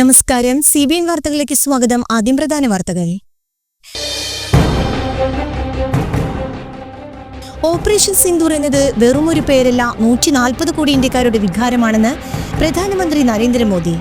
നമസ്കാരം. C B N വാർത്തകളിലേക്ക് സ്വാഗതം. ആദ്യം പ്രധാന വാർത്തകൾ. ഓപ്പറേഷൻ സിന്ദൂർ എന്നത് വെറുമൊരു പേരല്ല നൂറ്റി നാൽപ്പത് കോടി ഇന്ത്യക്കാരുടെ വികാരമാണെന്ന് പ്രധാനമന്ത്രി നരേന്ദ്രമോദി.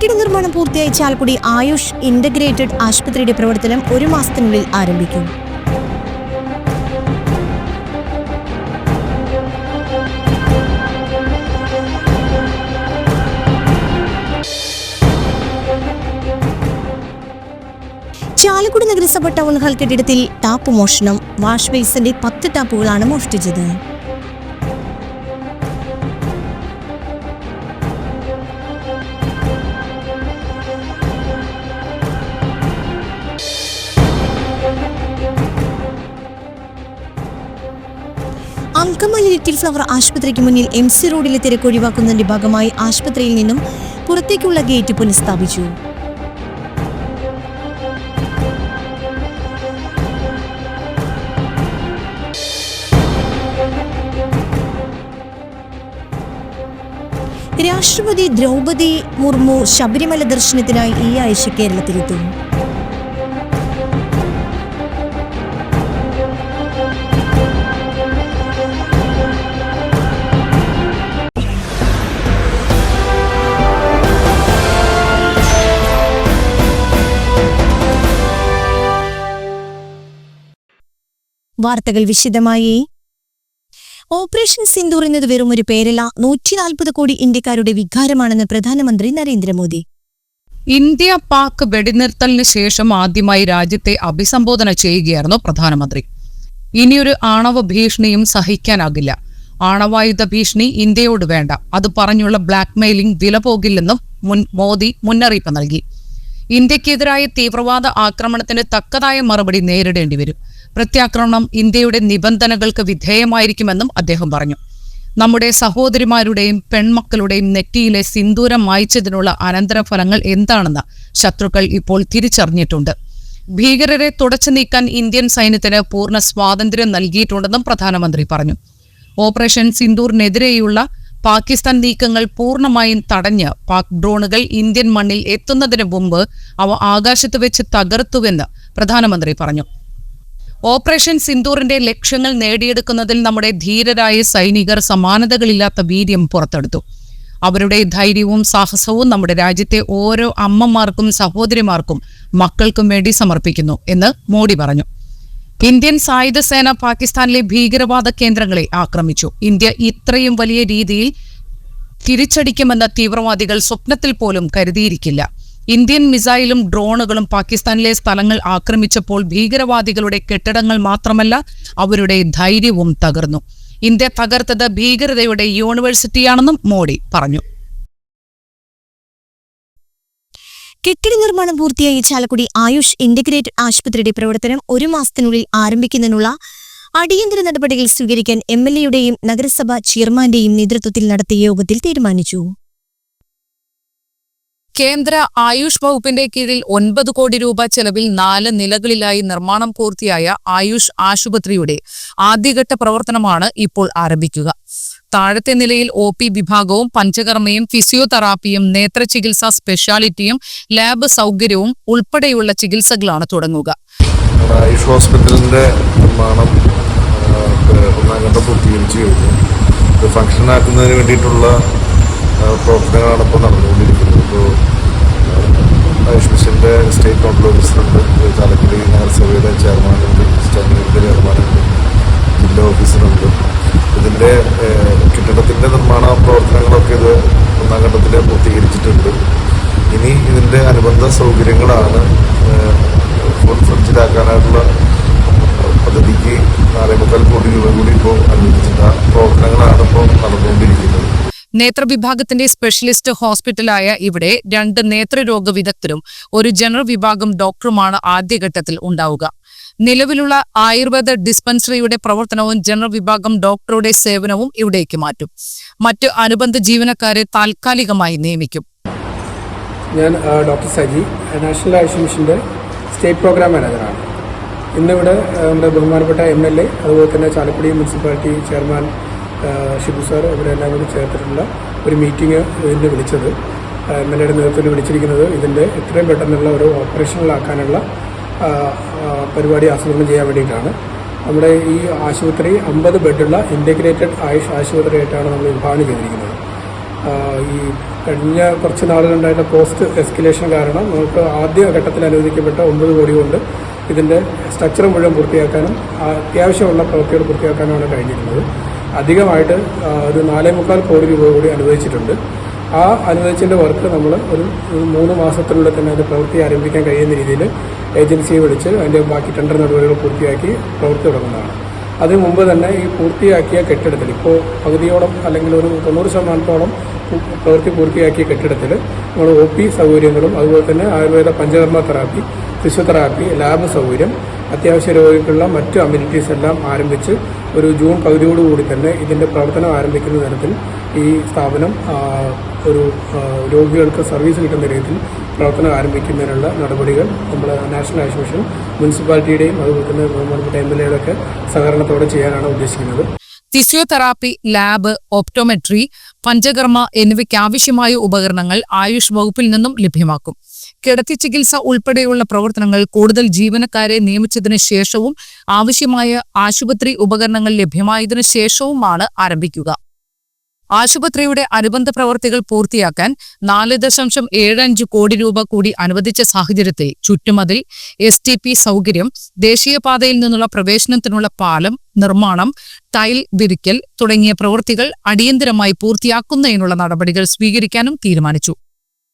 കെട്ടിട നിർമ്മാണം പൂർത്തിയായി ചാലക്കുടി ആയുഷ് ഇന്റഗ്രേറ്റഡ് ആശുപത്രിയുടെ പ്രവർത്തനം ഒരു മാസത്തിനുള്ളിൽ ആരംഭിക്കും. ചാലക്കുടി നഗരസഭ ടൗൺ ഹാൾ കെട്ടിടത്തിൽ ടാപ്പ് മോഷണം വാഷ് ബേസിന്റെ പത്ത് ടാപ്പുകളാണ് മോഷ്ടിച്ചത്. അങ്കമാലി ലിറ്റിൽ ഫ്ലവർ ആശുപത്രിക്ക് മുന്നിൽ എം സി റോഡിലെ തിരക്ക് ഒഴിവാക്കുന്നതിന്റെ ഭാഗമായി ആശുപത്രിയിൽ നിന്നും പുറത്തേക്കുള്ള ഗേറ്റ് പുനഃസ്ഥാപിച്ചു. രാഷ്ട്രപതി ദ്രൗപദി മുർമു ശബരിമല ദർശനത്തിനായി ഈ ആഴ്ച കേരളത്തിലെത്തും. വാർത്തകൾ വിശദമായി. ഓപ്പറേഷൻ സിന്ദൂർ എന്നത് വെറും ഒരു പേരല്ല നൂറ്റി നാൽപ്പത് കോടി ഇന്ത്യക്കാരുടെ വികാരമാണെന്ന് പ്രധാനമന്ത്രി നരേന്ദ്രമോദി. ഇന്ത്യ പാക് വെടിനിർത്തലിന് ശേഷം ആദ്യമായി രാജ്യത്തെ അഭിസംബോധന ചെയ്യുകയായിരുന്നു പ്രധാനമന്ത്രി. ഇനിയൊരു ആണവ ഭീഷണിയും സഹിക്കാനാകില്ല. ആണവായുധ ഭീഷണി ഇന്ത്യയോട് വേണ്ട. അത് പറഞ്ഞുള്ള ബ്ലാക്ക്മെയിലിംഗ് വില പോകില്ലെന്നും മോദി മുന്നറിയിപ്പ് നൽകി. ഇന്ത്യക്കെതിരായ തീവ്രവാദ ആക്രമണത്തിന് തക്കതായ മറുപടി നേരിടേണ്ടി വരും. പ്രത്യാക്രമണം ഇന്ത്യയുടെ നിബന്ധനകൾക്ക് വിധേയമായിരിക്കുമെന്നും അദ്ദേഹം പറഞ്ഞു. നമ്മുടെ സഹോദരിമാരുടെയും പെൺമക്കളുടെയും നെറ്റിയിലെ സിന്ദൂരം മായ്ച്ചതിനുള്ള അനന്തരഫലങ്ങൾ എന്താണെന്ന് ശത്രുക്കൾ ഇപ്പോൾ തിരിച്ചറിഞ്ഞിട്ടുണ്ട്. ഭീകരരെ തുടച്ചു നീക്കാൻ ഇന്ത്യൻ സൈന്യത്തിന് പൂർണ സ്വാതന്ത്ര്യം നൽകിയിട്ടുണ്ടെന്നും പ്രധാനമന്ത്രി പറഞ്ഞു. ഓപ്പറേഷൻ സിന്ദൂറിനെതിരെയുള്ള പാകിസ്ഥാൻ നീക്കങ്ങൾ പൂർണമായും തടഞ്ഞ് പാക് ഡ്രോണുകൾ ഇന്ത്യൻ മണ്ണിൽ എത്തുന്നതിന് മുമ്പ് അവ ആകാശത്ത് വെച്ച് തകർത്തുവെന്ന് പ്രധാനമന്ത്രി പറഞ്ഞു. ഓപ്പറേഷൻ സിന്ദൂറിന്റെ ലക്ഷ്യങ്ങൾ നേടിയെടുക്കുന്നതിൽ നമ്മുടെ ധീരരായ സൈനികർ സമാനതകളില്ലാത്ത വീര്യം പുറത്തെടുത്തു. അവരുടെ ധൈര്യവും സാഹസവും നമ്മുടെ രാജ്യത്തെ ഓരോ അമ്മമാർക്കും സഹോദരിമാർക്കും മക്കൾക്കും വേണ്ടി സമർപ്പിക്കുന്നു എന്ന് മോഡി പറഞ്ഞു. ഇന്ത്യൻ സായുധ സേന പാകിസ്ഥാനിലെ ഭീകരവാദ കേന്ദ്രങ്ങളെ ആക്രമിച്ചു. ഇന്ത്യ ഇത്രയും വലിയ രീതിയിൽ തിരിച്ചടിക്കുമെന്ന തീവ്രവാദികൾ സ്വപ്നത്തിൽ പോലും കരുതിയിരിക്കില്ല. ഇന്ത്യൻ മിസൈലും ഡ്രോണുകളും പാകിസ്ഥാനിലെ സ്ഥലങ്ങൾ ആക്രമിച്ചപ്പോൾ ഭീകരവാദികളുടെ കെട്ടിടങ്ങൾ മാത്രമല്ല അവരുടെ ധൈര്യവും തകർന്നു. ഇന്ത്യ തകർത്തത് ഭീകരതയുടെ യൂണിവേഴ്സിറ്റിയാണെന്നും മോഡി പറഞ്ഞു. കെട്ടിട നിർമ്മാണം പൂർത്തിയായി ചാലക്കുടി ആയുഷ് ഇന്റഗ്രേറ്റഡ് ആശുപത്രിയുടെ പ്രവർത്തനം ഒരു മാസത്തിനുള്ളിൽ ആരംഭിക്കുന്നതിനുള്ള അടിയന്തര നടപടികൾ സ്വീകരിക്കാൻ എം എൽ എയുടെയും നഗരസഭ ചെയർമാന്റെയും നേതൃത്വത്തിൽ നടത്തിയ യോഗത്തിൽ തീരുമാനിച്ചു. കേന്ദ്ര ആയുഷ് വകുപ്പിന്റെ കീഴിൽ ഒൻപത് കോടി രൂപ ചെലവിൽ നാല് നിലകളിലായി നിർമ്മാണം പൂർത്തിയായ ആയുഷ് ആശുപത്രിയുടെ ആദ്യഘട്ട പ്രവർത്തനമാണ് ഇപ്പോൾ ആരംഭിക്കുക. താഴത്തെ നിലയിൽ ഒ പി വിഭാഗവും പഞ്ചകർമ്മയും ഫിസിയോതെറാപ്പിയും നേത്ര ചികിത്സാ സ്പെഷ്യാലിറ്റിയും ലാബ് സൗകര്യവും ഉൾപ്പെടെയുള്ള ചികിത്സകളാണ് തുടങ്ങുക. ആയുഷ് ഹോസ്പിറ്റലിന്റെ നിർമ്മാണം പൂർത്തീകരിച്ചു കഴിഞ്ഞു. ഇത് വേണ്ടിയിട്ടുള്ള പ്രവർത്തനങ്ങളാണ് ഇപ്പോൾ നടന്നുകൊണ്ടിരിക്കുന്നത്. ഇപ്പോൾ ആയുഷ് മിഷന്റെ സ്റ്റേറ്റ് കൗൺസിൽ ഓഫീസറുണ്ട് ചാലക്കുടി നഗരസഭയുടെ ചെയർമാനുണ്ട് സ്റ്റാൻഡിംഗ് ചെയർമാനുണ്ട് ജില്ലാ ഓഫീസറുണ്ട് ഇതിന്റെ കെട്ടിടത്തിന്റെ നിർമ്മാണ പ്രവർത്തനങ്ങളൊക്കെ ഇത് ഒന്നാം ഘട്ടത്തിൽ പൂർത്തീകരിച്ചിട്ടുണ്ട് ഇനി ഇതിന്റെ അനുബന്ധ സൗകര്യങ്ങളാണ് ഫുൾ ഫ്രിഡ്ജിലാക്കാനായിട്ടുള്ള പദ്ധതിക്ക് നാലേ മുക്കാൽ കോടി രൂപ കൂടി ഇപ്പോൾ അനുവദിച്ചിട്ട് ആ പ്രവർത്തനങ്ങളാണ് ഇപ്പോൾ നടന്നുകൊണ്ടിരിക്കുന്നത് നേത്രവിഭാഗത്തിന്റെ സ്പെഷ്യലിസ്റ്റ് ഹോസ്പിറ്റലായ ഇവിടെ രണ്ട് നേത്രരോഗ വിദഗ്ധരും ഒരു ജനറൽ വിഭാഗം ഡോക്ടറുമാണ് ആദ്യഘട്ടത്തിൽ ഉണ്ടാവുക. നിലവിലുള്ള ആയുർവേദ ഡിസ്പെൻസറിയുടെ പ്രവർത്തനവും ജനറൽ വിഭാഗം ഡോക്ടറുടെ സേവനവും ഇവിടേക്ക് മാറ്റും. മറ്റ് അനുബന്ധ ജീവനക്കാരെ താൽക്കാലികമായി നിയമിക്കും. ഞാൻ ഡോക്ടർ സജി നാഷണൽ ആയുഷ് മിഷന്റെ സ്റ്റേറ്റ് പ്രോഗ്രാം മാനേജറാണ്. ഇന്നിവിടെ നമ്മുടെ ബഹുമാനപ്പെട്ട എം എൽ എ അതുപോലെ തന്നെ Chalakudy municipality chairman Shibu sir ഇവിടെ എല്ലാം കൂടി ചേർത്തിട്ടുള്ള ഒരു മീറ്റിംഗ് ഇതിന്റെ വിളിച്ചത്. എം എൽ എയുടെ നേതൃത്വത്തിൽ വിളിച്ചിരിക്കുന്നത് ഇതിന്റെ എത്രയും പെട്ടെന്നുള്ള ഒരു ഓപ്പറേഷനിലാക്കാനുള്ള പരിപാടി ആസൂത്രണം ചെയ്യാൻ വേണ്ടിയിട്ടാണ്. നമ്മുടെ ഈ ആശുപത്രി അമ്പത് ബെഡുള്ള ഇന്റഗ്രേറ്റഡ് ആയുഷ് ആശുപത്രിയായിട്ടാണ് നമ്മൾ വിഭാവനം ചെയ്തിരിക്കുന്നത്. ഈ കഴിഞ്ഞ കുറച്ച് നാളുകളുണ്ടായിട്ടുള്ള പോസ്റ്റ് എസ്കലേഷൻ കാരണം നമുക്ക് ആദ്യ ഘട്ടത്തിൽ അനുവദിക്കപ്പെട്ട ഒമ്പത് കോടി കൊണ്ട് ഇതിന്റെ സ്ട്രക്ചർ മുഴുവൻ പൂർത്തിയാക്കാനും അത്യാവശ്യമുള്ള പ്രവൃത്തികൾ പൂർത്തിയാക്കാനുമാണ് കഴിഞ്ഞിരുന്നത് അധികമായിട്ട് ഒരു നാലേ മുക്കാൽ കോടി രൂപ കൂടി അനുവദിച്ചിട്ടുണ്ട്. ആ അനുവദിച്ചതിന്റെ വർക്ക് നമ്മൾ ഒരു മൂന്ന് മാസത്തിനുള്ളിൽ തന്നെ അത് പ്രവൃത്തി ആരംഭിക്കാൻ കഴിയുന്ന രീതിയിൽ ഏജൻസിയെ വിളിച്ച് അതിന്റെ ബാക്കി ടെൻഡർ നടപടികൾ പൂർത്തിയാക്കി പ്രവൃത്തി തുടങ്ങുന്നതാണ്. അതിനു മുമ്പ് തന്നെ ഈ പൂർത്തിയാക്കിയ കെട്ടിടത്തിൽ ഇപ്പോൾ പകുതിയോളം അല്ലെങ്കിൽ ഒരു തൊണ്ണൂറ് ശതമാനത്തോളം പ്രവൃത്തി പൂർത്തിയാക്കിയ കെട്ടിടത്തിൽ നമ്മൾ ഒ പി സൗകര്യങ്ങളും അതുപോലെ തന്നെ Ayurveda Panchakarma therapy physiotherapy lab സൗകര്യം അത്യാവശ്യ രോഗികൾക്കുള്ള മറ്റു അമ്യൂണിറ്റീസ് എല്ലാം ആരംഭിച്ച് ഒരു ജൂൺ പകുതിയോടുകൂടി തന്നെ ഇതിന്റെ പ്രവർത്തനം ആരംഭിക്കുന്ന തരത്തിൽ ഈ സ്ഥാപനം ഒരു രോഗികൾക്ക് സർവീസ് കിട്ടുന്ന രീതിയിൽ പ്രവർത്തനം ആരംഭിക്കുന്നതിനുള്ള നടപടികൾ നമ്മൾ നാഷണൽ ഹൈസ് മിഷൻ മുനിസിപ്പാലിറ്റിയുടെയും അതുപോലെ തന്നെ ബഹുമാനപ്പെട്ട എം എൽ എയുടെ ഒക്കെ സഹകരണത്തോടെ ചെയ്യാനാണ് ഉദ്ദേശിക്കുന്നത്. ഫിസിയോതെറാപ്പി ലാബ് ഓപ്റ്റോമെട്രി പഞ്ചകർമ്മ എന്നിവയ്ക്ക് ആവശ്യമായ ഉപകരണങ്ങൾ ആയുഷ് വകുപ്പിൽ നിന്നും ലഭ്യമാക്കും. കിടത്തി ചികിത്സ ഉൾപ്പെടെയുള്ള പ്രവർത്തനങ്ങൾ കൂടുതൽ ജീവനക്കാരെ നിയമിച്ചതിന് ശേഷവും ആവശ്യമായ ആശുപത്രി ഉപകരണങ്ങൾ ലഭ്യമായതിനു ശേഷവുമാണ് ആരംഭിക്കുക. ആശുപത്രിയുടെ അനുബന്ധ പ്രവർത്തികൾ പൂർത്തിയാക്കാൻ നാല് ദശാംശം ഏഴ് അഞ്ച് കോടി രൂപ കൂടി അനുവദിച്ച സാഹചര്യത്തിൽ ചുറ്റുമതിൽ എസ് ടി പി സൗകര്യം ദേശീയപാതയിൽ നിന്നുള്ള പ്രവേശനത്തിനുള്ള പാലം നിർമ്മാണം ടൈൽ വിരിക്കൽ തുടങ്ങിയ പ്രവൃത്തികൾ അടിയന്തരമായി പൂർത്തിയാക്കുന്നതിനുള്ള നടപടികൾ സ്വീകരിക്കാനും തീരുമാനിച്ചു.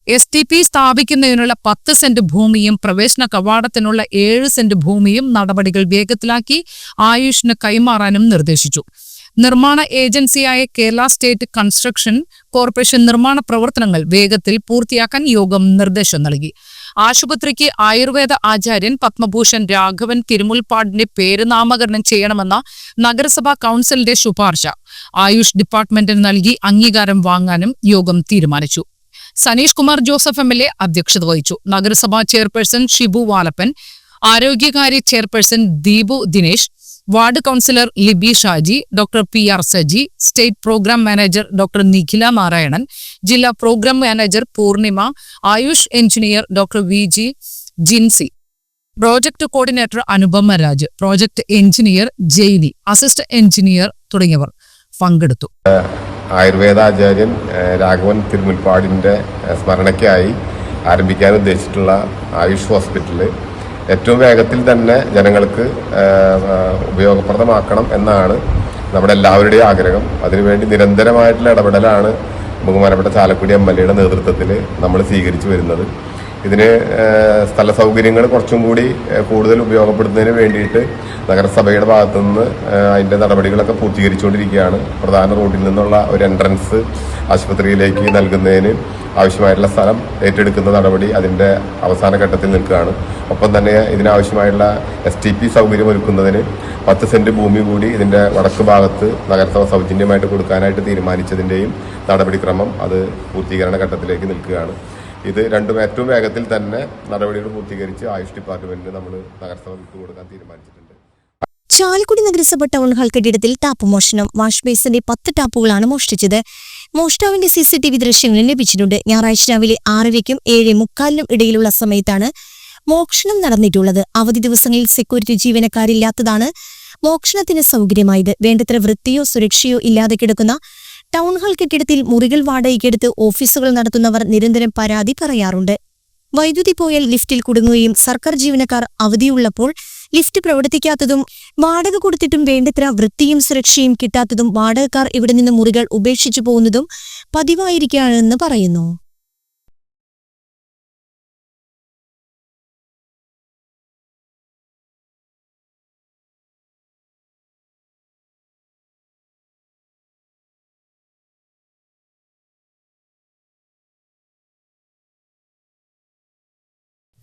എസ് ടി പി സ്ഥാപിക്കുന്നതിനുള്ള പത്ത് സെന്റ് ഭൂമിയും പ്രവേശന കവാടത്തിനുള്ള ഏഴ് സെന്റ് ഭൂമിയും നടപടികൾ വേഗത്തിലാക്കി ആയുഷിന് കൈമാറാനും നിർദ്ദേശിച്ചു. നിർമ്മാണ ഏജൻസിയായ കേരള സ്റ്റേറ്റ് കൺസ്ട്രക്ഷൻ കോർപ്പറേഷൻ നിർമ്മാണ പ്രവർത്തനങ്ങൾ വേഗത്തിൽ പൂർത്തിയാക്കാൻ യോഗം നിർദ്ദേശം നൽകി. ആശുപത്രിക്ക് ആയുർവേദ ആചാര്യൻ പത്മഭൂഷൺ രാഘവൻ തിരുമുൽപ്പാടിന്റെ പേര് നാമകരണം ചെയ്യണമെന്ന നഗരസഭാ കൗൺസിലിന്റെ ശുപാർശ ആയുഷ് ഡിപ്പാർട്ട്മെന്റിന് നൽകി അംഗീകാരം വാങ്ങാനും യോഗം തീരുമാനിച്ചു. Saneesh Kumar Joseph M L A അധ്യക്ഷത വഹിച്ചു. നഗരസഭാ chairperson Shibu Valappan ആരോഗ്യകാര്യ chairperson Deepu Dinesh ward councillor Libi Shaji doctor P R Saji state program manager doctor Nikhila Narayanan ജില്ലാ program manager Poornima Ayush engineer doctor V G Jincy project coordinator Anupama Raj project engineer Jainy assistant engineer തുടങ്ങിയവർ പങ്കെടുത്തു. ആയുർവേദാചാര്യൻ രാഘവൻ തിരുമുൽപ്പാടിന്റെ സ്മരണയ്ക്കായി ആരംഭിക്കാൻ ഉദ്ദേശിച്ചിട്ടുള്ള Ayush hospital ഏറ്റവും വേഗത്തിൽ തന്നെ ജനങ്ങൾക്ക് ഉപയോഗപ്രദമാക്കണം എന്നാണ് നമ്മുടെ എല്ലാവരുടെയും ആഗ്രഹം. അതിനുവേണ്ടി നിരന്തരമായിട്ടുള്ള ഇടപെടലാണ് ബഹുമാനപ്പെട്ട ചാലക്കുടി എം എൽ എയുടെ നേതൃത്വത്തിൽ നമ്മൾ സ്വീകരിച്ചു വരുന്നത്. ഇതിന് സ്ഥല സൗകര്യങ്ങൾ കുറച്ചും കൂടി കൂടുതൽ ഉപയോഗപ്പെടുത്തുന്നതിന് വേണ്ടിയിട്ട് നഗരസഭയുടെ ഭാഗത്തു നിന്ന് അതിന്റെ നടപടികളൊക്കെ പൂർത്തീകരിച്ചുകൊണ്ടിരിക്കുകയാണ്. പ്രധാന റോഡിൽ നിന്നുള്ള ഒരു എൻട്രൻസ് ആശുപത്രിയിലേക്ക് നൽകുന്നതിന് ആവശ്യമായിട്ടുള്ള സ്ഥലം ഏറ്റെടുക്കുന്ന നടപടി അതിന്റെ അവസാന ഘട്ടത്തിൽ നിൽക്കുകയാണ്. ഒപ്പം തന്നെ ഇതിനാവശ്യമായിട്ടുള്ള എസ് ടി പി സൗകര്യം ഒരുക്കുന്നതിന് പത്ത് സെന്റ് ഭൂമി കൂടി ഇതിന്റെ വടക്ക് ഭാഗത്ത് നഗരസഭ സൗജന്യമായിട്ട് കൊടുക്കാനായിട്ട് തീരുമാനിച്ചതിന്റെയും നടപടിക്രമം അത് പൂർത്തീകരണ ഘട്ടത്തിലേക്ക് നിൽക്കുകയാണ്. ഇത് രണ്ടും ഏറ്റവും വേഗത്തിൽ തന്നെ നടപടികൾ പൂർത്തീകരിച്ച് ആയുഷ് ഡിപ്പാർട്ട്മെന്റിന് നമ്മൾ നഗരസഭ വിട്ടുകൊടുക്കാൻ തീരുമാനിച്ചിട്ടുണ്ട്. ചാലക്കുടി നഗരസഭ ടൗൺ ഹാൾ കെട്ടിടത്തിൽ ടാപ്പ് മോഷണം വാഷ് ബേസിന്റെ പത്ത് ടാപ്പുകളാണ് മോഷ്ടിച്ചത്. മോഷ്ടാവിന്റെ സി സി ടി വി ദൃശ്യങ്ങൾ ലഭിച്ചിട്ടുണ്ട്. ഞായറാഴ്ച രാവിലെ ആറരയ്ക്കും ഏഴ് മുക്കാലിനും ഇടയിലുള്ള സമയത്താണ് മോഷണം നടന്നിട്ടുള്ളത്. അവധി ദിവസങ്ങളിൽ സെക്യൂരിറ്റി ജീവനക്കാരില്ലാത്തതാണ് മോഷണത്തിന് സൗകര്യമായത്. വേണ്ടത്ര വൃത്തിയോ സുരക്ഷയോ ഇല്ലാതെ കിടക്കുന്ന ടൗൺ ഹാൾ കെട്ടിടത്തിൽ മുറികൾ വാടകയ്ക്കെടുത്ത് ഓഫീസുകൾ നടത്തുന്നവർ നിരന്തരം പരാതി പറയാറുണ്ട്. വൈദ്യുതി പോയാൽ ലിഫ്റ്റിൽ കുടുങ്ങുകയും സർക്കാർ ജീവനക്കാർ അവധിയുള്ളപ്പോൾ ലിഫ്റ്റ് പ്രവർത്തിക്കാത്തതും വാടക കൊടുത്തിട്ടും വേണ്ടത്ര വൃത്തിയും സുരക്ഷയും കിട്ടാത്തതും വാടകക്കാർ ഇവിടെ നിന്ന് മുറികൾ ഉപേക്ഷിച്ചു പോകുന്നതും പതിവായിരിക്കുകയാണെന്ന് പറയുന്നു.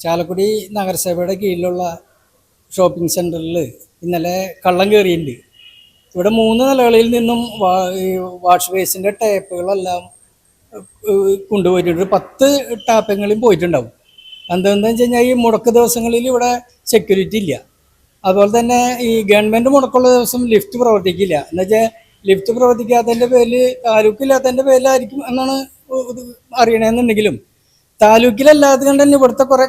ചാലക്കുടി നഗരസഭയുടെ കീഴിലുള്ള ഷോപ്പിംഗ് സെന്ററിൽ ഇന്നലെ കള്ളം കയറിയിട്ടുണ്ട്. ഇവിടെ മൂന്ന് നിലകളിൽ നിന്നും വാഷ് ബേസിന്റെ ടേപ്പുകളെല്ലാം കൊണ്ടുപോയിട്ടുണ്ട്. പത്ത് ടാപ്പുകളും പോയിട്ടുണ്ടാവും. എന്താണെന്ന് വെച്ച് കഴിഞ്ഞാൽ ഈ മുടക്ക് ദിവസങ്ങളിൽ ഇവിടെ സെക്യൂരിറ്റി ഇല്ല. അതുപോലെ തന്നെ ഈ ഗവൺമെന്റ് മുടക്കുള്ള ദിവസം ലിഫ്റ്റ് പ്രവർത്തിക്കില്ല. എന്നുവെച്ചാൽ ലിഫ്റ്റ് പ്രവർത്തിക്കാത്തതിന്റെ പേരിൽ താലൂക്കില്ലാത്തതിന്റെ പേരിലായിരിക്കും എന്നാണ് അറിയണമെന്നുണ്ടെങ്കിലും താലൂക്കിലല്ലാതെ കണ്ട് തന്നെ ഇവിടുത്തെ കുറെ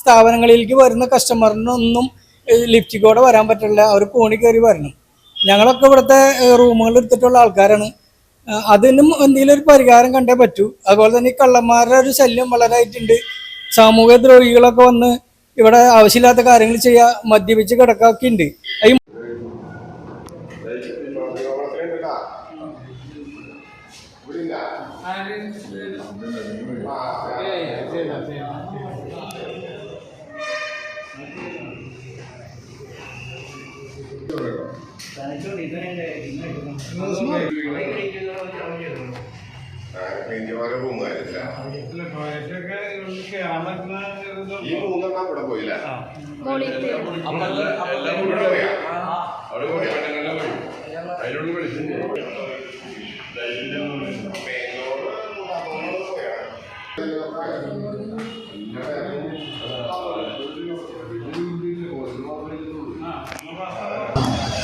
സ്ഥാപനങ്ങളിലേക്ക് വരുന്ന കസ്റ്റമറിനൊന്നും ലിഫ്റ്റിൽ കൂടെ വരാൻ പറ്റില്ല. അവർ കോണി കയറി വരണം. ഞങ്ങളൊക്കെ ഇവിടുത്തെ റൂമുകൾ എടുത്തിട്ടുള്ള ആൾക്കാരാണ്. അതിനും എന്തെങ്കിലും ഒരു പരിഹാരം കണ്ടേ പറ്റൂ. അതുപോലെ തന്നെ ഈ കള്ളന്മാരുടെ ഒരു ശല്യം വളരായിട്ടുണ്ട് സാമൂഹ്യ ദ്രോഹികളൊക്കെ വന്ന് ഇവിടെ ആവശ്യമില്ലാത്ത കാര്യങ്ങൾ ചെയ്യുക മദ്യപിച്ച് കിടക്കൊക്കെ ഉണ്ട്.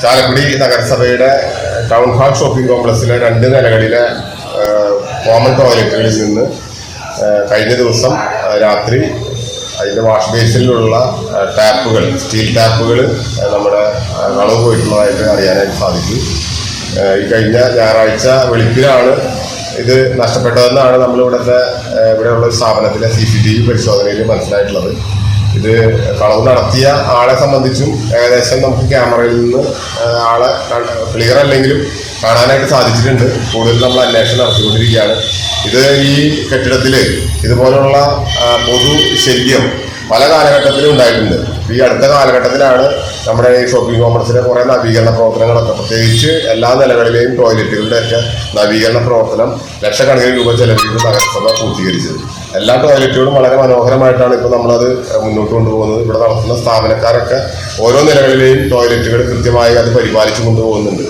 ചാലക്കുടി നഗരസഭയുടെ ടൗൺ ഹാൾ ഷോപ്പിംഗ് കോംപ്ലക്സിലെ രണ്ട് നിലകളിലെ കോമൺ ടോയ്ലറ്റുകളിൽ നിന്ന് കഴിഞ്ഞ ദിവസം രാത്രി അതിന്റെ വാഷ് ബേസിലുള്ള ടാപ്പുകൾ സ്റ്റീൽ ടാപ്പുകൾ നമ്മുടെ കളവ് പോയിട്ടുള്ളതായിട്ട് അറിയാനായിട്ട് സാധിക്കും ഈ കഴിഞ്ഞ ഞായറാഴ്ച വെളുപ്പിലാണ് ഇത് നഷ്ടപ്പെട്ടതെന്നാണ് നമ്മളിവിടുത്തെ ഇവിടെയുള്ള സ്ഥാപനത്തിലെ സി സി ടി വി പരിശോധനയിൽ മനസ്സിലായിട്ടുള്ളത്. ഇത് കളവ് നടത്തിയ ആളെ സംബന്ധിച്ചും ഏകദേശം നമുക്ക് ക്യാമറയിൽ നിന്ന് ആളെ ക്ലിയർ അല്ലെങ്കിലും കാണാനായിട്ട് സാധിച്ചിട്ടുണ്ട്. കൂടുതൽ നമ്മൾ അന്വേഷണം നടത്തിക്കൊണ്ടിരിക്കുകയാണ്. ഇത് ഈ കെട്ടിടത്തിൽ ഇതുപോലുള്ള പൊതു ശല്യം പല കാലഘട്ടത്തിലും ഉണ്ടായിട്ടുണ്ട്. ഈ അടുത്ത കാലഘട്ടത്തിലാണ് നമ്മുടെ ഈ ഷോപ്പിംഗ് കോംപ്ലക്സിലെ കുറേ നവീകരണ പ്രവർത്തനങ്ങളൊക്കെ പ്രത്യേകിച്ച് എല്ലാ നിലകളിലെയും ടോയ്ലറ്റുകളുടെയൊക്കെ നവീകരണ പ്രവർത്തനം ലക്ഷക്കണക്കിന് രൂപ ചെലവിട്ട് നഗരസഭ പൂർത്തീകരിച്ചത്. എല്ലാ ടോയ്ലറ്റുകളും വളരെ മനോഹരമായിട്ടാണ് ഇപ്പോൾ നമ്മളത് മുന്നോട്ട് കൊണ്ടുപോകുന്നത്. ഇവിടെ നടത്തുന്ന സ്ഥാപനക്കാരൊക്കെ ഓരോ നിലകളിലെയും ടോയ്ലറ്റുകൾ കൃത്യമായി അത് പരിപാലിച്ചു കൊണ്ടുപോകുന്നുണ്ട്.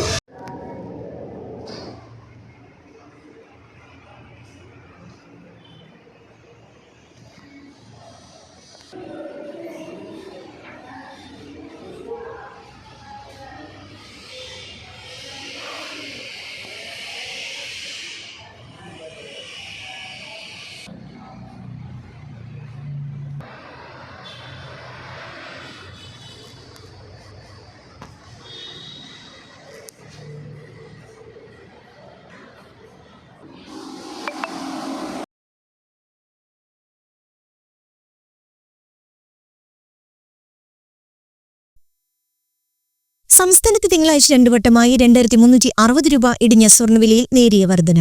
സംസ്ഥാനത്ത് തിങ്കളാഴ്ച രണ്ടു വട്ടമായി രണ്ടായിരത്തി മുന്നൂറ്റി അറുപത് രൂപ ഇടിഞ്ഞ സ്വർണവിലയിൽ നേരിയ വർധന.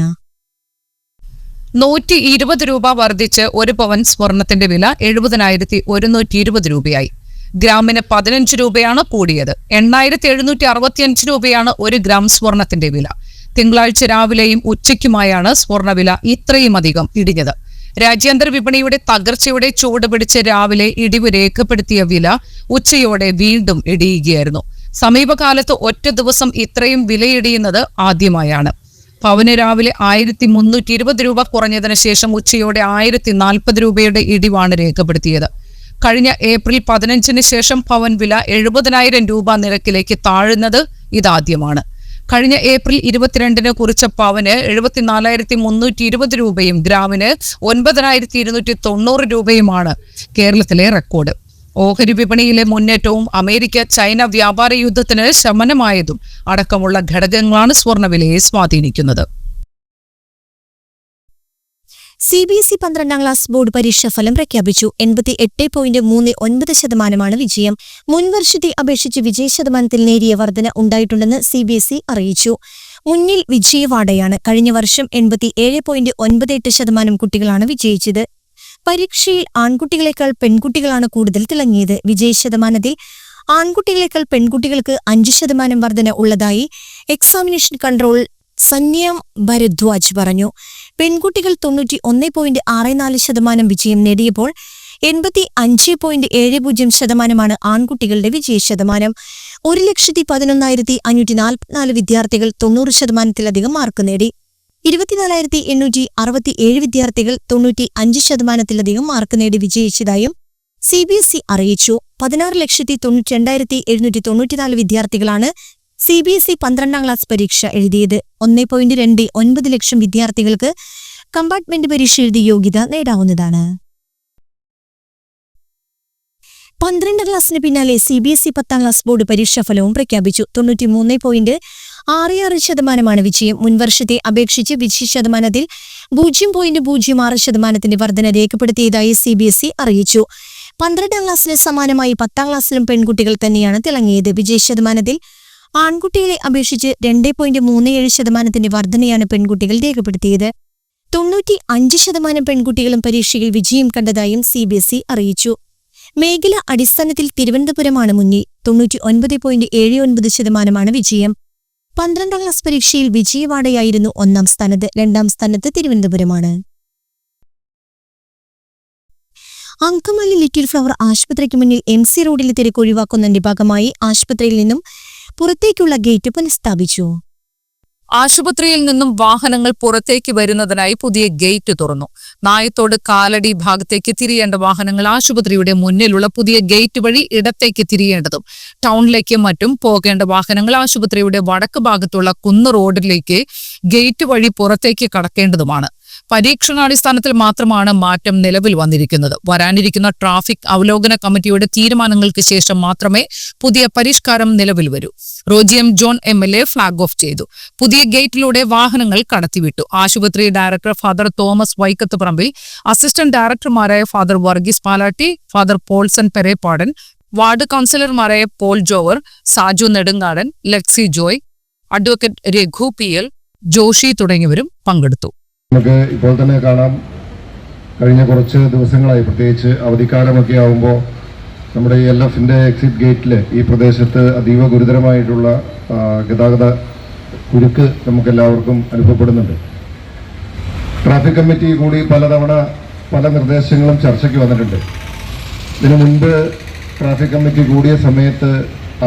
നൂറ്റി ഇരുപത് രൂപ വർദ്ധിച്ച് ഒരു പവൻ സ്വർണത്തിന്റെ വില എഴുപതിനായിരത്തി ഒരുന്നൂറ്റി ഇരുപത് രൂപയായി. ഗ്രാമിന് പതിനഞ്ച് രൂപയാണ് കൂടിയത്. എണ്ണായിരത്തി എഴുന്നൂറ്റി അറുപത്തിയഞ്ച് രൂപയാണ് ഒരു ഗ്രാം സ്വർണത്തിന്റെ വില. തിങ്കളാഴ്ച രാവിലെയും ഉച്ചയ്ക്കുമായാണ് സ്വർണവില ഇത്രയും അധികം ഇടിഞ്ഞത്. രാജ്യാന്തര വിപണിയുടെ തകർച്ചയുടെ ചുവട് പിടിച്ച് രാവിലെ ഇടിവ് രേഖപ്പെടുത്തിയ വില ഉച്ചയോടെ വീണ്ടും ഇടിയുകയായിരുന്നു. സമീപകാലത്ത് ഒറ്റ ദിവസം ഇത്രയും വിലയിടിയുന്നത് ആദ്യമായാണ്. പവന് രാവിലെ ആയിരത്തി മുന്നൂറ്റി ഇരുപത് രൂപ കുറഞ്ഞതിന് ശേഷം ഉച്ചയോടെ ആയിരത്തി നാൽപ്പത് രൂപയുടെ ഇടിവാണ് രേഖപ്പെടുത്തിയത്. കഴിഞ്ഞ ഏപ്രിൽ പതിനഞ്ചിന് ശേഷം പവൻ വില എഴുപതിനായിരം രൂപ നിരക്കിലേക്ക് താഴുന്നത് ഇതാദ്യമാണ്. കഴിഞ്ഞ ഏപ്രിൽ ഇരുപത്തിരണ്ടിന് കുറിച്ച പവന് എഴുപത്തിനാലായിരത്തി മുന്നൂറ്റി ഇരുപത് രൂപയും ഗ്രാമിന് ഒൻപതിനായിരത്തി ഇരുന്നൂറ്റി തൊണ്ണൂറ് രൂപയുമാണ് കേരളത്തിലെ റെക്കോർഡ്. ഓഹരി വിപണിയിലെ മുന്നേറ്റവും അമേരിക്ക ചൈന വ്യാപാര യുദ്ധത്തിന് ശമനമായതും അടക്കമുള്ള ഘടകങ്ങളാണ് സ്വർണവിലയെ സ്വാധീനിക്കുന്നത്. സി ബി എസ് ഇ പന്ത്രണ്ടാം ക്ലാസ് ബോർഡ് പരീക്ഷാ ഫലം പ്രഖ്യാപിച്ചു. എൺപത്തി എട്ട് പോയിന്റ് മൂന്ന് ഒൻപത് ശതമാനമാണ് വിജയം. മുൻവർഷത്തെ അപേക്ഷിച്ച് വിജയ ശതമാനത്തിൽ നേരിയ വർധന ഉണ്ടായിട്ടുണ്ടെന്ന് സി ബി എസ് ഇ അറിയിച്ചു. മുന്നിൽ വിജയവാടയാണ്. കഴിഞ്ഞ വർഷം എൺപത്തി ഏഴ് പോയിന്റ് ഒൻപത് എട്ട് ശതമാനം കുട്ടികളാണ് വിജയിച്ചത്. പരീക്ഷയിൽ ആൺകുട്ടികളെക്കാൾ പെൺകുട്ടികളാണ് കൂടുതൽ തിളങ്ങിയത്. വിജയ ശതമാനത്തിൽ ആൺകുട്ടികളെക്കാൾ പെൺകുട്ടികൾക്ക് അഞ്ച് ശതമാനം വർധന ഉള്ളതായി എക്സാമിനേഷൻ കൺട്രോൾ സന്യം ഭരദ്വാജ് പറഞ്ഞു. പെൺകുട്ടികൾ തൊണ്ണൂറ്റി ഒന്ന് പോയിന്റ് ആറ് നാല് ശതമാനം വിജയം നേടിയപ്പോൾ എൺപത്തി അഞ്ച് പോയിന്റ് ഏഴ് പൂജ്യം ശതമാനമാണ് ആൺകുട്ടികളുടെ വിജയ ശതമാനം. ഒരു ലക്ഷത്തി പതിനൊന്നായിരത്തി അഞ്ഞൂറ്റി നാൽപ്പത്തിനാല് വിദ്യാർത്ഥികൾ തൊണ്ണൂറ് ശതമാനത്തിലധികം മാർക്ക് നേടി. ഇരുപത്തിനാലായിരത്തി എണ്ണൂറ്റി അറുപത്തി ഏഴ് വിദ്യാർത്ഥികൾ തൊണ്ണൂറ്റി അഞ്ച് ശതമാനത്തിലധികം മാർക്ക് നേടി വിജയിച്ചതായും സി ബി എസ് ഇ അറിയിച്ചു. പതിനാറ് ലക്ഷത്തി തൊണ്ണൂറ്റി രണ്ടായിരത്തി എഴുന്നൂറ്റി തൊണ്ണൂറ്റിനാല് വിദ്യാർത്ഥികളാണ് സി ബി എസ് ഇ പന്ത്രണ്ടാം ക്ലാസ് പരീക്ഷ എഴുതിയത്. ഒന്നേ പോയിന്റ് രണ്ട് ഒൻപത് ലക്ഷം വിദ്യാർത്ഥികൾക്ക് കമ്പാർട്ട്മെന്റ് പരീക്ഷ എഴുതി യോഗ്യത നേടാവുന്നതാണ്. പന്ത്രണ്ടാം ക്ലാസ്സിന് പിന്നാലെ സി ബി എസ് ഇ പത്താം ക്ലാസ് ബോർഡ് പരീക്ഷാഫലവും പ്രഖ്യാപിച്ചു. തൊണ്ണൂറ്റി മൂന്ന് പോയിന്റ് ആറ് ആറ് ശതമാനമാണ് വിജയം. മുൻവർഷത്തെ അപേക്ഷിച്ച് വിജയ ശതമാനത്തിൽ പൂജ്യം പോയിന്റ് പൂജ്യം ആറ് ശതമാനത്തിന്റെ വർധന രേഖപ്പെടുത്തിയതായി സി ബി എസ് ഇ അറിയിച്ചു. പന്ത്രണ്ടാം ക്ലാസ്സിന് സമാനമായി പത്താം ക്ലാസ്സിലും പെൺകുട്ടികൾ തന്നെയാണ് തിളങ്ങിയത്. വിജയ ശതമാനത്തിൽ ആൺകുട്ടികളെ അപേക്ഷിച്ച് രണ്ട് പോയിന്റ് മൂന്ന് ഏഴ് ശതമാനത്തിന്റെ വർധനയാണ് പെൺകുട്ടികൾ രേഖപ്പെടുത്തിയത്. തൊണ്ണൂറ്റി അഞ്ച് ശതമാനം പെൺകുട്ടികളും പരീക്ഷയിൽ വിജയം കണ്ടതായും സി ബി എസ് ഇ അറിയിച്ചു. മേഖല അടിസ്ഥാനത്തിൽ തിരുവനന്തപുരമാണ് മുന്നിൽ. തൊണ്ണൂറ്റി ഒൻപത് പോയിന്റ് ഏഴ് ഒൻപത് ശതമാനമാണ് വിജയം. പന്ത്രണ്ടാം ക്ലാസ് പരീക്ഷയിൽ വിജയവാഡയായിരുന്നു ഒന്നാം സ്ഥാനത്ത്. രണ്ടാം സ്ഥാനത്ത് തിരുവനന്തപുരമാണ്. അങ്കമാലി ലിറ്റിൽ ഫ്ലവർ ആശുപത്രിക്ക് മുന്നിൽ എം സി റോഡിലെ തിരക്ക് ഒഴിവാക്കുന്നതിന്റെ ഭാഗമായി ആശുപത്രിയിൽ നിന്നും പുറത്തേക്കുള്ള ഗേറ്റ് പുനഃസ്ഥാപിച്ചു. ആശുപത്രിയിൽ നിന്നും വാഹനങ്ങൾ പുറത്തേക്ക് വരുന്നതിനായി പുതിയ ഗേറ്റ് തുറന്നു. നായത്തോട് കാലടി ഭാഗത്തേക്ക് തിരിയേണ്ട വാഹനങ്ങൾ ആശുപത്രിയുടെ മുന്നിലുള്ള പുതിയ ഗേറ്റ് വഴി ഇടത്തേക്ക് തിരിയേണ്ടതും. ടൗണിലേക്കും മറ്റും പോകേണ്ട വാഹനങ്ങൾ ആശുപത്രിയുടെ വടക്ക് ഭാഗത്തുള്ള കുന്ന് റോഡിലേക്ക് ഗേറ്റ് വഴി പുറത്തേക്ക് കടക്കേണ്ടതുമാണ്. പരീക്ഷണാടിസ്ഥാനത്തിൽ മാത്രമാണ് മാറ്റം നിലവിൽ വന്നിരിക്കുന്നത്. വരാനിരിക്കുന്ന ട്രാഫിക് അവലോകന കമ്മിറ്റിയുടെ തീരുമാനങ്ങൾക്ക് ശേഷം മാത്രമേ പുതിയ പരിഷ്കാരം നിലവിൽ വരൂ. റോജിയം John M L A flag off ചെയ്തു. പുതിയ ഗേറ്റിലൂടെ വാഹനങ്ങൾ കടത്തിവിട്ടു. ആശുപത്രി director father Thomas Vaikkathuparambil assistant ഡയറക്ടർമാരായ father Varghese Palatty father Paulson Perepadan ward കൗൺസിലർമാരായ Paul jowar Saju Nedungadan Lexy Joy advocate Raghu P L Joshi തുടങ്ങിയവരും പങ്കെടുത്തു. നമുക്ക് ഇപ്പോൾ തന്നെ കാണാം. കഴിഞ്ഞ കുറച്ച് ദിവസങ്ങളായി പ്രത്യേകിച്ച് അവധിക്കാലമൊക്കെ ആവുമ്പോൾ നമ്മുടെ ഈ എൽ എഫിന്റെ എക്സിറ്റ് ഗേറ്റിൽ ഈ പ്രദേശത്ത് അതീവ ഗുരുതരമായിട്ടുള്ള ഗതാഗത കുരുക്ക് നമുക്കെല്ലാവർക്കും അനുഭവപ്പെടുന്നുണ്ട്. ട്രാഫിക് കമ്മിറ്റി കൂടി പലതവണ പല നിർദ്ദേശങ്ങളും ചർച്ചയ്ക്ക് വന്നിട്ടുണ്ട്. ഇതിനു മുൻപ് ട്രാഫിക് കമ്മിറ്റി കൂടിയ സമയത്ത്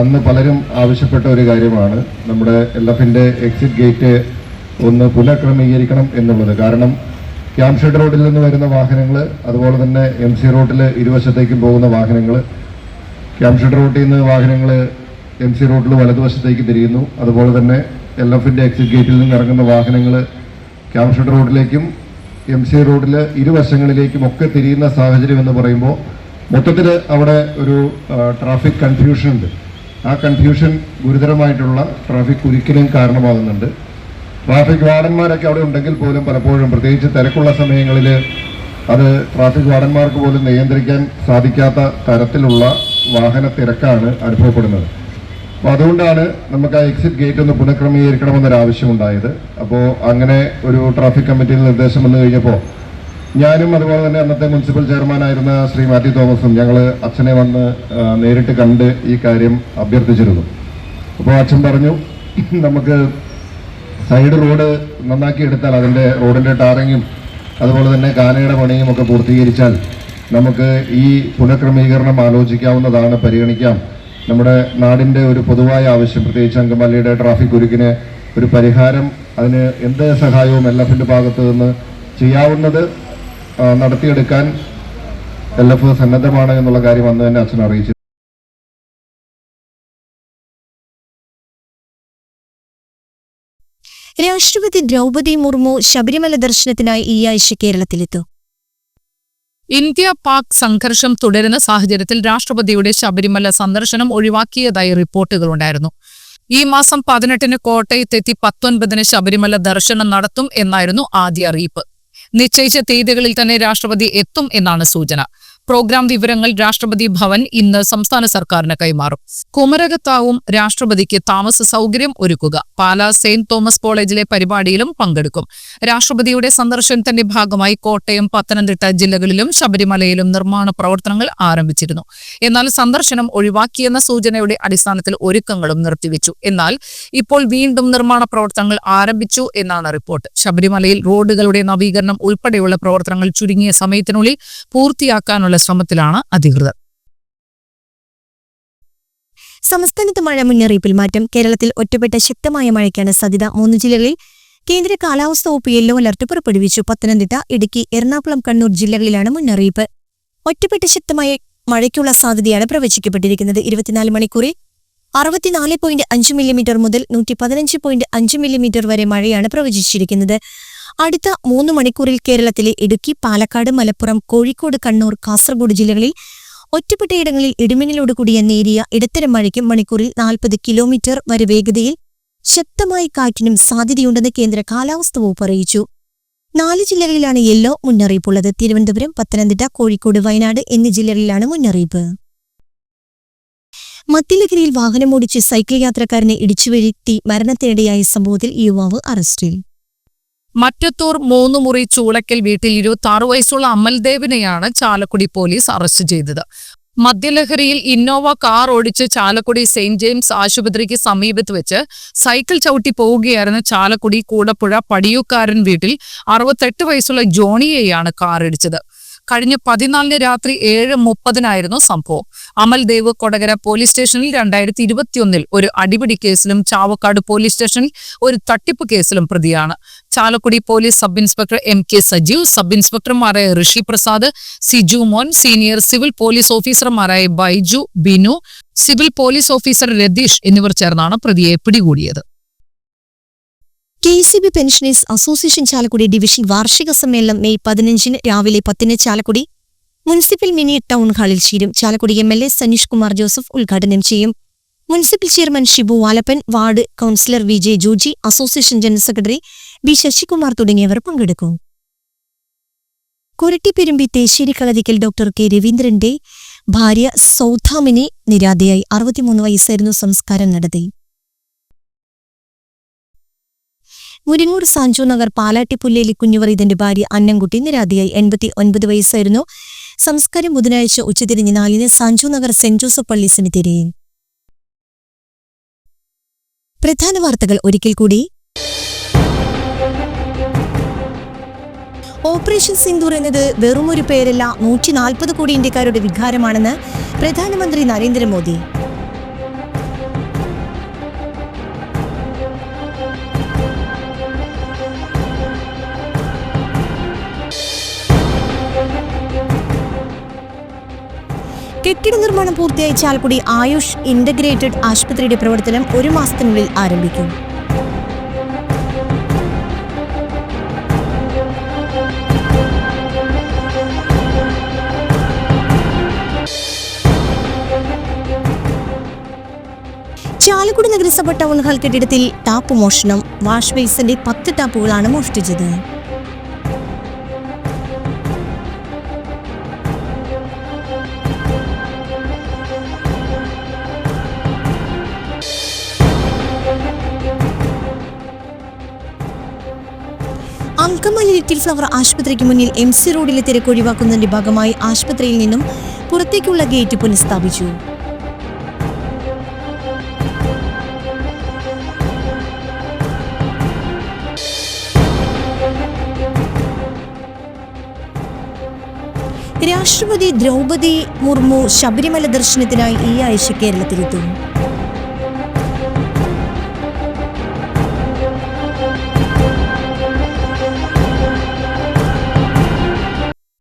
അന്ന് പലരും ആവശ്യപ്പെട്ട ഒരു കാര്യമാണ്. നമ്മുടെ എൽ എഫിന്റെ എക്സിറ്റ് ഗേറ്റ് ഒന്ന് പുനഃക്രമീകരിക്കണം എന്നുള്ളത്. കാരണം ക്യാംഷെഡ് റോഡിൽ നിന്ന് വരുന്ന വാഹനങ്ങൾ അതുപോലെ തന്നെ എം സി റോഡിൽ ഇരുവശത്തേക്കും പോകുന്ന വാഹനങ്ങൾ ക്യാംഷെഡ് റോഡിൽ നിന്ന് വാഹനങ്ങൾ എം സി റോഡിൽ വലതുവശത്തേക്ക് തിരിയുന്നു. അതുപോലെ തന്നെ എൽ എഫിന്റെ എക്സിറ്റ് ഗേറ്റിൽ നിന്ന് ഇറങ്ങുന്ന വാഹനങ്ങൾ ക്യാംഷെഡ് റോഡിലേക്കും എം സി റോഡിൽ ഇരുവശങ്ങളിലേക്കും ഒക്കെ തിരിയുന്ന സാഹചര്യം എന്ന് പറയുമ്പോൾ മൊത്തത്തിൽ അവിടെ ഒരു ട്രാഫിക് കൺഫ്യൂഷൻ ഉണ്ട് ആ കൺഫ്യൂഷൻ ഗുരുതരമായിട്ടുള്ള ട്രാഫിക് കുരുക്കിനും കാരണമാകുന്നുണ്ട്. ട്രാഫിക് വാർഡന്മാരൊക്കെ അവിടെ ഉണ്ടെങ്കിൽ പോലും പലപ്പോഴും പ്രത്യേകിച്ച് തിരക്കുള്ള സമയങ്ങളിൽ അത് ട്രാഫിക് വാർഡന്മാർക്ക് പോലും നിയന്ത്രിക്കാൻ സാധിക്കാത്ത തരത്തിലുള്ള വാഹന തിരക്കാണ് അനുഭവപ്പെടുന്നത്. അപ്പോൾ അതുകൊണ്ടാണ് നമുക്ക് ആ എക്സിറ്റ് ഗേറ്റ് ഒന്ന് പുനഃക്രമീകരിക്കണമെന്നൊരാവശ്യമുണ്ടായത് അപ്പോൾ അങ്ങനെ ഒരു ട്രാഫിക് കമ്മിറ്റിയിൽ നിർദ്ദേശം വന്നു കഴിഞ്ഞപ്പോൾ ഞാനും അതുപോലെ തന്നെ അന്നത്തെ മുനിസിപ്പൽ ചെയർമാനായിരുന്ന ശ്രീ മാത്യു തോമസും ഞങ്ങൾ അച്ഛനെ വന്ന് നേരിട്ട് കണ്ട് ഈ കാര്യം അഭ്യർത്ഥിച്ചിരുന്നു. അപ്പോൾ അച്ഛൻ പറഞ്ഞു നമുക്ക് സൈഡ് റോഡ് നന്നാക്കി എടുത്താൽ അതിന്റെ റോഡിന്റെ ടാറിങ്ങും അതുപോലെ തന്നെ കാനയുടെ പണിയും ഒക്കെ പൂർത്തീകരിച്ചാൽ നമുക്ക് ഈ പുനഃക്രമീകരണം ആലോചിക്കാവുന്നതാണ് പരിഗണിക്കാം. നമ്മുടെ നാടിന്റെ ഒരു പൊതുവായ ആവശ്യം പ്രത്യേകിച്ച് അങ്കമാലിയുടെ ട്രാഫിക് കുരുക്കിന് ഒരു പരിഹാരം അതിന് എന്ത് സഹായവും എൽ എഫിന്റെ ഭാഗത്തു നിന്ന് ചെയ്യാവുന്നത് നടത്തിയെടുക്കാൻ എൽ എഫ് സന്നദ്ധമാണ് എന്നുള്ള കാര്യം അന്ന് തന്നെ അച്ഛൻ അറിയിച്ചു രാഷ്ട്രപതി ദ്രൗപദി മുർമു ശബരിമല ദർശനത്തിനായി ഈ ആഴ്ച കേരളത്തിലെത്തും. ഇന്ത്യ പാക് സംഘർഷം തുടരുന്ന സാഹചര്യത്തിൽ രാഷ്ട്രപതിയുടെ ശബരിമല സന്ദർശനം ഒഴിവാക്കിയതായി റിപ്പോർട്ടുകളുണ്ടായിരുന്നു. ഈ മാസം പതിനെട്ടിന് കോട്ടയത്തെത്തി പത്തൊൻപതിന് ശബരിമല ദർശനം നടത്തും എന്നായിരുന്നു ആദ്യ അറിയിപ്പ്. നിശ്ചയിച്ച തീയതികളിൽ തന്നെ രാഷ്ട്രപതി എത്തും എന്നാണ് സൂചന. പ്രോഗ്രാം വിവരങ്ങൾ രാഷ്ട്രപതി ഭവൻ ഇന്ന് സംസ്ഥാന സർക്കാരിന് കൈമാറും. കുമരകത്താവും രാഷ്ട്രപതിക്ക് താമസ സൗകര്യം ഒരുക്കുക. പാലാ സെയിന്റ് തോമസ് കോളേജിലെ പരിപാടിയിലും പങ്കെടുക്കും. രാഷ്ട്രപതിയുടെ സന്ദർശനത്തിന്റെ ഭാഗമായി കോട്ടയം പത്തനംതിട്ട ജില്ലകളിലും ശബരിമലയിലും നിർമ്മാണ പ്രവർത്തനങ്ങൾ ആരംഭിച്ചിരുന്നു. എന്നാൽ സന്ദർശനം ഒഴിവാക്കിയെന്ന സൂചനയുടെ അടിസ്ഥാനത്തിൽ ഒരുക്കങ്ങളും നിർത്തിവെച്ചു. എന്നാൽ ഇപ്പോൾ വീണ്ടും നിർമ്മാണ പ്രവർത്തനങ്ങൾ ആരംഭിച്ചു എന്നാണ് റിപ്പോർട്ട്. ശബരിമലയിൽ റോഡുകളുടെ നവീകരണം ഉൾപ്പെടെയുള്ള പ്രവർത്തനങ്ങൾ ചുരുങ്ങിയ സമയത്തിനുള്ളിൽ പൂർത്തിയാക്കാനുള്ള ശ്രമത്തിലാണ് അധികൃതർ. സംസ്ഥാനത്ത് മഴ മുന്നറിയിപ്പിൽ മാറ്റം. കേരളത്തിൽ ഒറ്റപ്പെട്ട ശക്തമായ മഴയ്ക്കാണ് സാധ്യത. മൂന്ന് ജില്ലകളിൽ കേന്ദ്ര കാലാവസ്ഥാ വകുപ്പ് യെല്ലോ അലർട്ട് പുറപ്പെടുവിച്ചു. പത്തനംതിട്ട ഇടുക്കി എറണാകുളം കണ്ണൂർ ജില്ലകളിലാണ് മുന്നറിയിപ്പ്. ഒറ്റപ്പെട്ട ശക്തമായ മഴയ്ക്കുള്ള സാധ്യതയാണ് പ്രവചിക്കപ്പെട്ടിരിക്കുന്നത്. ഇരുപത്തിനാല് മണിക്കൂറിൽ അറുപത്തിനാല് പോയിന്റ് അഞ്ച് മില്ലിമീറ്റർ മുതൽ നൂറ്റി പതിനഞ്ച് പോയിന്റ് അഞ്ച് മില്ലിമീറ്റർ വരെ മഴയാണ് പ്രവചിച്ചിരിക്കുന്നത്. അടുത്ത മൂന്ന് മണിക്കൂറിൽ കേരളത്തിലെ ഇടുക്കി പാലക്കാട് മലപ്പുറം കോഴിക്കോട് കണ്ണൂർ കാസർഗോഡ് ജില്ലകളിൽ ഒറ്റപ്പെട്ടയിടങ്ങളിൽ ഇടിമിന്നലോട് കൂടിയ നേരിയ ഇടത്തരം മഴയ്ക്കും മണിക്കൂറിൽ നാൽപ്പത് കിലോമീറ്റർ വരെ വേഗതയിൽ ശക്തമായ കാറ്റിനും സാധ്യതയുണ്ടെന്ന് കേന്ദ്ര കാലാവസ്ഥ വകുപ്പ് അറിയിച്ചു. നാല് ജില്ലകളിലാണ് യെല്ലോ മുന്നറിയിപ്പുള്ളത്. തിരുവനന്തപുരം പത്തനംതിട്ട കോഴിക്കോട് വയനാട് എന്നീ ജില്ലകളിലാണ് മുന്നറിയിപ്പ്. മധ്യലഗിരിയിൽ വാഹനമോടിച്ച് സൈക്കിൾ യാത്രക്കാരനെ ഇടിച്ചു വീഴ്ത്തി മരണത്തിനിടയായ സംഭവത്തിൽ യുവാവ് അറസ്റ്റിൽ. മറ്റത്തൂർ മൂന്നുമുറി ചൂളക്കൽ വീട്ടിൽ ഇരുപത്തി ആറ് വയസ്സുള്ള അമൽദേവിനെയാണ് ചാലക്കുടി പോലീസ് അറസ്റ്റ് ചെയ്തത്. മദ്യലഹരിയിൽ ഇന്നോവ കാർ ഓടിച്ച് ചാലക്കുടി സെയിന്റ് ജെയിംസ് ആശുപത്രിക്ക് സമീപത്ത് വെച്ച് സൈക്കിൾ ചവിട്ടി പോവുകയായിരുന്ന ചാലക്കുടി കൂടപ്പുഴ പടിയൂക്കാരൻ വീട്ടിൽ അറുപത്തെട്ട് വയസ്സുള്ള ജോണിയെയാണ് കാർ ഇടിച്ചത് കഴിഞ്ഞ പതിനാലിന് രാത്രി ഏഴ് മുപ്പതിനായിരുന്നു സംഭവം. അമൽദേവ് കൊടകര പോലീസ് സ്റ്റേഷനിൽ രണ്ടായിരത്തി ഇരുപത്തിയൊന്നിൽ ഒരു അടിപിടി കേസിലും ചാവക്കാട് പോലീസ് സ്റ്റേഷനിൽ ഒരു തട്ടിപ്പ് കേസിലും പ്രതിയാണ്. Chalakudy police sub inspector M K Sajeev sub ഇൻസ്പെക്ടർമാരായ Rishi Prasad Sijumon senior civil police ഓഫീസർമാരായ Baiju Binu civil police officer Ratheesh എന്നിവർ ചേർന്നാണ് പ്രതിയെ പിടികൂടിയത്. K C B pensioners association Chalakudy division വാർഷിക സമ്മേളനം മെയ് പതിനഞ്ചിന് രാവിലെ പത്തിന് ചാലക്കുടി മുനിസിപ്പൽ മിനി ടൗൺ ഹാളിൽ ചേരും. Chalakudy M L A Saneesh Kumar Joseph ഉദ്ഘാടനം ചെയ്യും. Municipal chairman Shibu Valappan ward councillor V J Joji association general secretary B Sasikumar തുടങ്ങിയവർ പങ്കെടുക്കും. കൊരട്ടിപ്പെരുമ്പി തേശ്ശേരി കളരിക്കൽ ഡോക്ടർ കെ രവീന്ദ്രന്റെ ഭാര്യ സൗധാമിനി നിരാതയായി. അറുപത്തിമൂന്ന് വയസ്സായിരുന്നു സംസ്കാരം നടത്തി. മുരിങ്ങൂർ സാഞ്ചു നഗർ പാലാട്ടിപ്പുല്ലേലി കുഞ്ഞുവർ ഇതിന്റെ ഭാര്യ അന്നംകുട്ടി നിരാതിയായി. എൺപത്തി ഒൻപത് വയസ്സായിരുന്നു. സംസ്കാരം ബുധനാഴ്ച ഉച്ചതിരിഞ്ഞ് നാലിന് സാഞ്ചു നഗർ സെന്റ് ജോസഫ് പള്ളി സെമിത്തേരിയിൽ. പ്രധാന വാർത്തകൾ ഒരിക്കൽ കൂടി. ഓപ്പറേഷൻ സിന്ദൂർ എന്നത് വെറുമൊരു പേരല്ല നൂറ്റി നാൽപ്പത് കോടി ഇന്ത്യക്കാരുടെ വികാരമാണെന്ന് പ്രധാനമന്ത്രി നരേന്ദ്രമോദി. കെട്ടിട നിർമ്മാണം പൂർത്തിയായി ചാലക്കുടി ആയുഷ് ഇന്റഗ്രേറ്റഡ് ആശുപത്രിയുടെ പ്രവർത്തനം ഒരു മാസത്തിനുള്ളിൽ ആരംഭിക്കും. ചാലക്കുടി നഗരസഭ ടൗൺ ഹാൾ കെട്ടിടത്തിൽ ടാപ്പ് മോഷണം വാഷ് ബേസിന്റെ പത്ത് ടാപ്പുകളാണ് മോഷ്ടിച്ചത്. അങ്കമാലി ലിറ്റിൽ ഫ്ലവർ ആശുപത്രിക്ക് മുന്നിൽ എം സി റോഡിലെ തിരക്ക് ഒഴിവാക്കുന്നതിന്റെ ഭാഗമായി ആശുപത്രിയിൽ നിന്നും പുറത്തേക്കുള്ള ഗേറ്റ് പുനഃസ്ഥാപിച്ചു രാഷ്ട്രപതി ദ്രൗപദി മുർമു ശബരിമല ദർശനത്തിനായി ഈ ആഴ്ച കേരളത്തിലെത്തും.